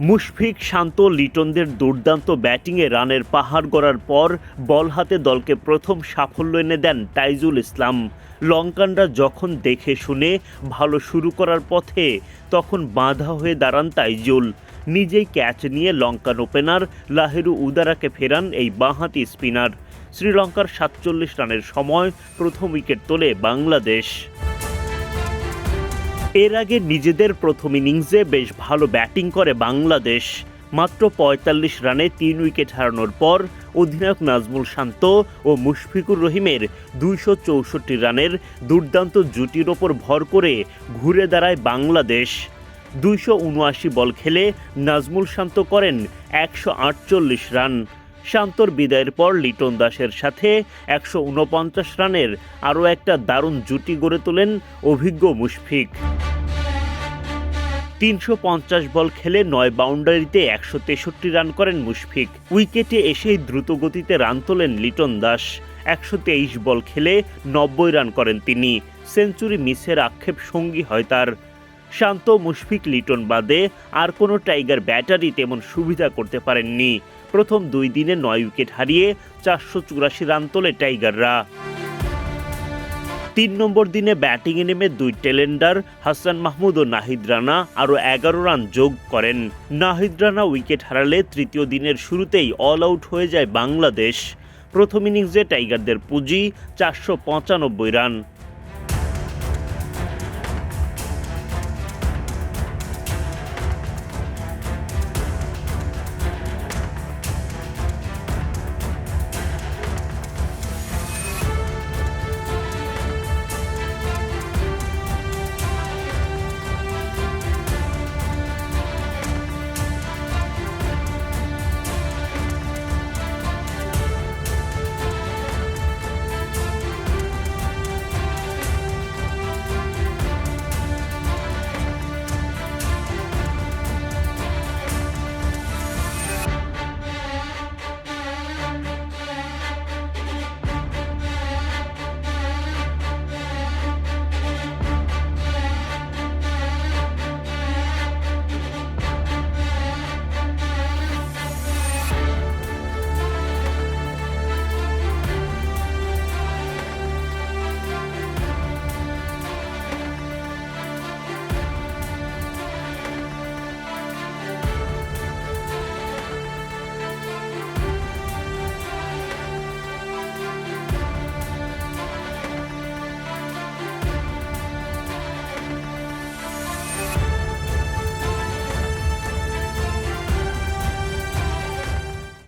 মুশফিক শান্ত লিটনদের দুর্দান্ত ব্যাটিংয়ে রানের পাহাড় গড়ার পর বল হাতে দলকে প্রথম সাফল্য এনে দেন তাইজুল ইসলাম। লঙ্কানরা যখন দেখে শুনে ভালো শুরু করার পথে তখন বাঁধা হয়ে দাঁড়ান তাইজুল। নিজেই ক্যাচ নিয়ে লঙ্কান ওপেনার লাহেরু উদারাকে ফেরান এই বাঁহাতি স্পিনার। শ্রীলঙ্কার সাতচল্লিশ রানের সময় প্রথম উইকেট তোলে বাংলাদেশ। এর আগে নিজেদের প্রথম ইনিংসে বেশ ভালো ব্যাটিং করে বাংলাদেশ। মাত্র পঁয়তাল্লিশ রানে তিন উইকেট হারানোর পর অধিনায়ক নাজমুল শান্ত ও মুশফিকুর রহিমের দুইশো চৌষট্টি রানের দুর্দান্ত জুটির ওপর ভর করে ঘুরে দাঁড়ায় বাংলাদেশ। দুইশো উনআশি বল খেলে নাজমুল শান্ত করেন একশো আটচল্লিশ রান। শান্তর বিদায়ের পর লিটন দাসের সাথে একশো উনপঞ্চাশ রানের আরও একটা দারুণ জুটি গড়ে তোলেন অভিজ্ঞ মুশফিক। তিনশো পঞ্চাশ বল খেলে নয় বাউন্ডারিতে একশো তেষট্টি রান করেন মুশফিক। উইকেটে এসেই দ্রুত গতিতে রান তোলেন লিটন দাস। একশো তেইশ বল খেলে নব্বই রান করেন তিনি। সেঞ্চুরি মিসের আক্ষেপ সঙ্গী হয় তার। শান্ত মুশফিক লিটন বাদে আর কোনো টাইগার ব্যাটারি তেমন সুবিধা করতে পারেননি। প্রথম দুই দিনে নয় উইকেট হারিয়ে চারশো চুরাশি রান তোলে টাইগাররা। তিন নম্বর দিনে ব্যাটিংয়ে নেমে দুই টেলেন্ডার হাসান মাহমুদ ও নাহিদ রানা আরও এগারো রান যোগ করেন। নাহিদ রানা উইকেট হারালে তৃতীয় দিনের শুরুতেই অল আউট হয়ে যায় বাংলাদেশ। প্রথম ইনিংসে টাইগারদের পুঁজি চারশো পঁচানব্বই রান।